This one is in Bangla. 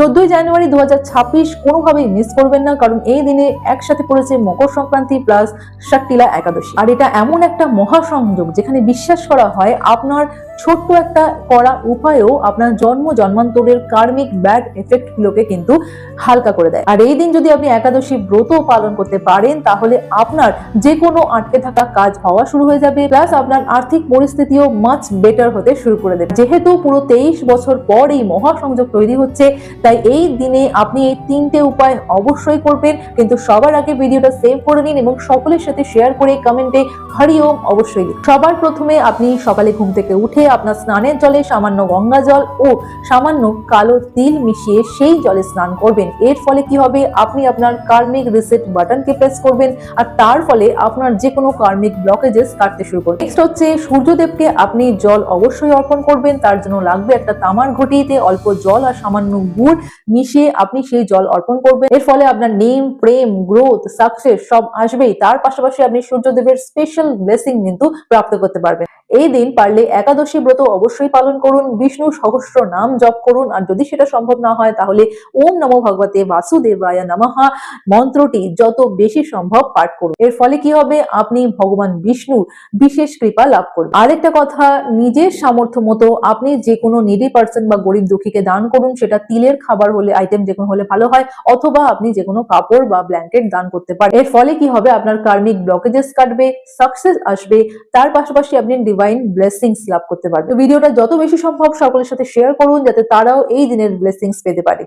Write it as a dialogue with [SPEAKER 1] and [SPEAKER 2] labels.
[SPEAKER 1] চোদ্দই জানুয়ারি দু হাজার ছাব্বিশ কোনোভাবেই মিস করবেন না, কারণ এই দিনে একসাথে পড়েছে মকর সংক্রান্তি প্লাস ষাট্টিলা একাদশী। আর এটা এমন একটা মহাসংযোগ যেখানে বিশ্বাস করা হয় আপনার ছোট্ট একটা করা উপায়েও আপনার জন্ম, জন্মান্তরের কার্মিক ব্যাড এফেক্ট গুলোকে কিন্তু হালকা করে দেয়। আর এই দিন যদি আপনি একাদশী ব্রত পালন করতে পারেন, তাহলে আপনার যে কোনো আটকে থাকা কাজ হওয়া শুরু হয়ে যাবে প্লাস আপনার আর্থিক পরিস্থিতিও মাচ বেটার হতে শুরু করে দেবে। যেহেতু পুরো তেইশ বছর পর এই মহাসংযোগ তৈরি হচ্ছে, তাই এই দিনে আপনি এই তিনটে উপায় অবশ্যই করবেন। কিন্তু সবার আগে ভিডিওটা সেভ করে নিন এবং সকলের সাথে শেয়ার করে কমেন্টে হরি অবশ্যই সবার প্রথমে আপনি সকালে ঘুম থেকে উঠে আপনার স্নানের জলে সামান্য গঙ্গা জল ও সামান্য কালো তিল মিশিয়ে সেই জলে স্নান করবেন। এর ফলে কি হবে? আপনি আপনার কার্মিক রিসেট বাটনকে প্রেস করবেন আর তার ফলে আপনার যে কোনো কার্মিক ব্লকেজেস কাটতে শুরু করবেন নেক্সট হচ্ছে সূর্যদেবকে আপনি জল অবশ্যই অর্পণ করবেন। তার জন্য লাগবে একটা তামার ঘটিতে অল্প জল আর সামান্য গুড় মিশিয়ে আপনি সেই জল অর্পণ করবেন। এর ফলে আপনার নেম, প্রেম, গ্রোথ, সাকসেস সব আসবেই। তার পাশাপাশি আপনি সূর্যদেবের স্পেশাল ব্লেসিং কিন্তু প্রাপ্ত করতে পারবেন। এই দিন পারলে একাদশী ব্রত অবশ্যই পালন করুন, বিষ্ণু সহস্র নাম জপ করুন, আর যদি সেটা সম্ভব না হয় তাহলে ওম নমো ভগবতে বাসুদেবায় নমঃ। মন্ত্রটি যত বেশি সম্ভব পাঠ করুন। এর ফলে কি হবে? আপনি ভগবান বিষ্ণুর বিশেষ কৃপা লাভ করবেন। আরেকটা কথা, নিজের সামর্থ্য মতো আপনি যে কোনো নিডি পার্সন বা গরিব দুঃখীকে দান করুন, সেটা তিলের খাবার হলে আইটেম যে কোনো হলে ভালো হয়, অথবা আপনি যে কোনো কাপড় বা ব্ল্যাঙ্কেট দান করতে পারেন। এর ফলে কি হবে? আপনার কার্মিক ব্লকেজেস কাটবে সাকসেস আসবে, তার পাশাপাশি আপনি ডিভাইন ব্লেসিংস লাভ করতে পারবে। ভিডিওটা যত বেশি সম্ভব সকলের সাথে শেয়ার করুন, যাতে তারাও এই দিনের ব্লেসিংস পেতে পারে।